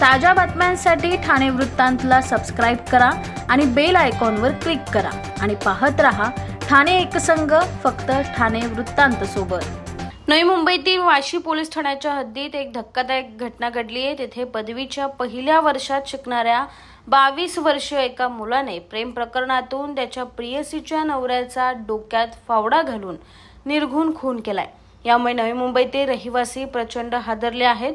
ताज्या बातम्यांसाठी ठाणे वृत्तांतला सबस्क्राईब करा आणि बेल आयकॉनवर क्लिक करा. आणि पाहत रहा ठाणे एकसंघ फक्त ठाणे वृत्तांत सोबत. नवी मुंबईतील वाशी पोलीस ठाण्याच्या हद्दीत एक धक्कादायक घटना घडली आहे. तेथे पदवीच्या पहिल्या वर्षात शिकणाऱ्या बावीस वर्षीय एका मुलाने प्रेम प्रकरणातून त्याच्या प्रियसीच्या नवऱ्याचा डोक्यात फावडा घालून निर्घुण खून केलाय. यामुळे नवी मुंबईतील रहिवासी प्रचंड हादरले आहेत.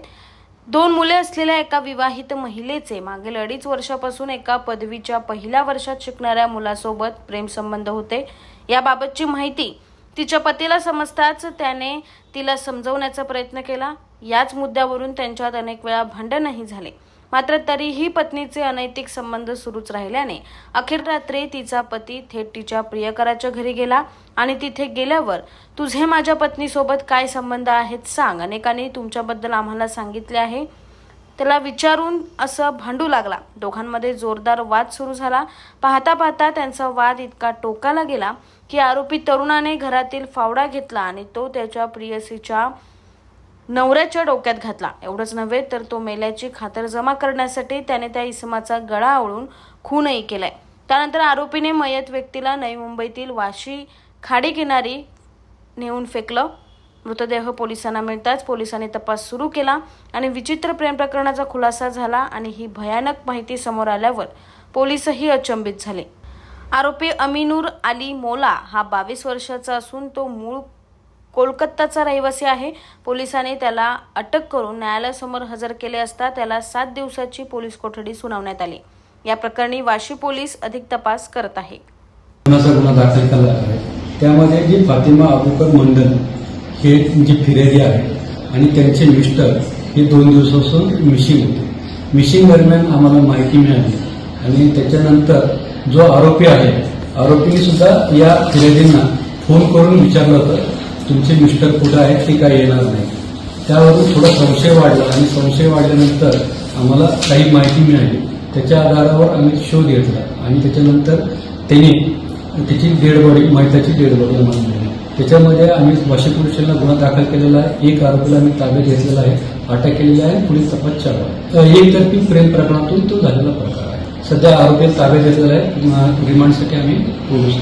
दोन मुले असलेल्या एका विवाहित महिलेचे मागील अडीच वर्षापासून एका पदवीच्या पहिल्या वर्षात शिकणाऱ्या मुलासोबत प्रेमसंबंध होते. याबाबतची माहिती तिच्या पतीला समजताच त्याने तिला समजवण्याचा प्रयत्न केला. याच मुद्द्यावरून त्यांच्यात अनेक वेळा भांडणही झाले. मात्र तरीही पत्नीचे अनैतिक संबंध सुरूच राहिल्याने अखेर रात्री तिचा पती थेट तिच्या प्रियकराच्या घरी गेला आणि तिथे गेल्यावर तुझे माझ्या पत्नीसोबत काय संबंध आहेत सांग. अनेकांनी तुमच्याबद्दल आम्हाला सांगितले आहे. त्याला विचारून असं भांडू लागला. दोघांमध्ये जोरदार वाद सुरू झाला. पाहता पाहता त्यांचा वाद इतका टोकाला गेला की आरोपी तरुणाने घरातील फावडा घेतला आणि तो त्याच्या प्रियसीच्या नवऱ्याच्या डोक्यात घातला. एवढंच नव्हे तर तो मेल्याची खातर जमा करण्यासाठी त्याने त्या इसमाचा गळा आवळून खूनही केलाय. त्यानंतर आरोपीने मयत व्यक्तीला नवी मुंबईतील वाशी खाडी किनारी नेऊन फेकलं. मृतदेह पोलिसांना मिळताच पोलिसांनी तपास सुरू केला आणि विचित्र प्रेम प्रकरणाचा खुलासा झाला आणि ही भयानक माहिती समोर आल्यावर पोलीसही अचंबित झाले. आरोपी अमिनूर अली मोला हा बावीस वर्षाचा असून तो मूळ कोलकाताचा रहिवासी आहे. पोलिसांनी त्याला अटक करून न्यायालयासमोर हजर केले असता त्याला सात दिवसाची पोलीस कोठडी सुनावण्यात आली. या प्रकरणी वाशी पोलीस अधिक तपास करत आहे. गुन्हा दाखल केला आहे. त्यामध्ये जी फातिमा अबुकर मंडल हे जी फिर्यादी आहे आणि त्यांचे मिस्टर हे दोन दिवसापासून मिशिंग होते. मिशिंग दरम्यान आम्हाला माहिती मिळाली आणि त्याच्यानंतर जो आरोपी आहे आरोपीने सुद्धा या फिर्यादींना फोन करून विचारलं होतं. तुमचे मिस्टर कुठं आहेत ते काय येणार नाही. त्यावरून थोडा संशय वाढला आणि संशय वाढल्यानंतर आम्हाला काही माहिती मिळाली. त्याच्या आधारावर आम्ही शोध घेतला आणि त्याच्यानंतर त्याने त्याची डेडबॉडी माहिताची डेडबॉडी आम्हाला मिळाली. त्याच्यामध्ये आम्ही वाशी गुन्हा दाखल केलेला आहे. एक आरोपीला आम्ही ताब्यात घेतलेला आहे अटक केलेली आहे पुढील तपास चालू आहे. एकतर्फी प्रेम प्रकरणातून तो झालेला प्रकार आहे. सध्या आरोपी ताब्यात घेतलेला आहे. रिमांडसाठी आम्ही पोलीस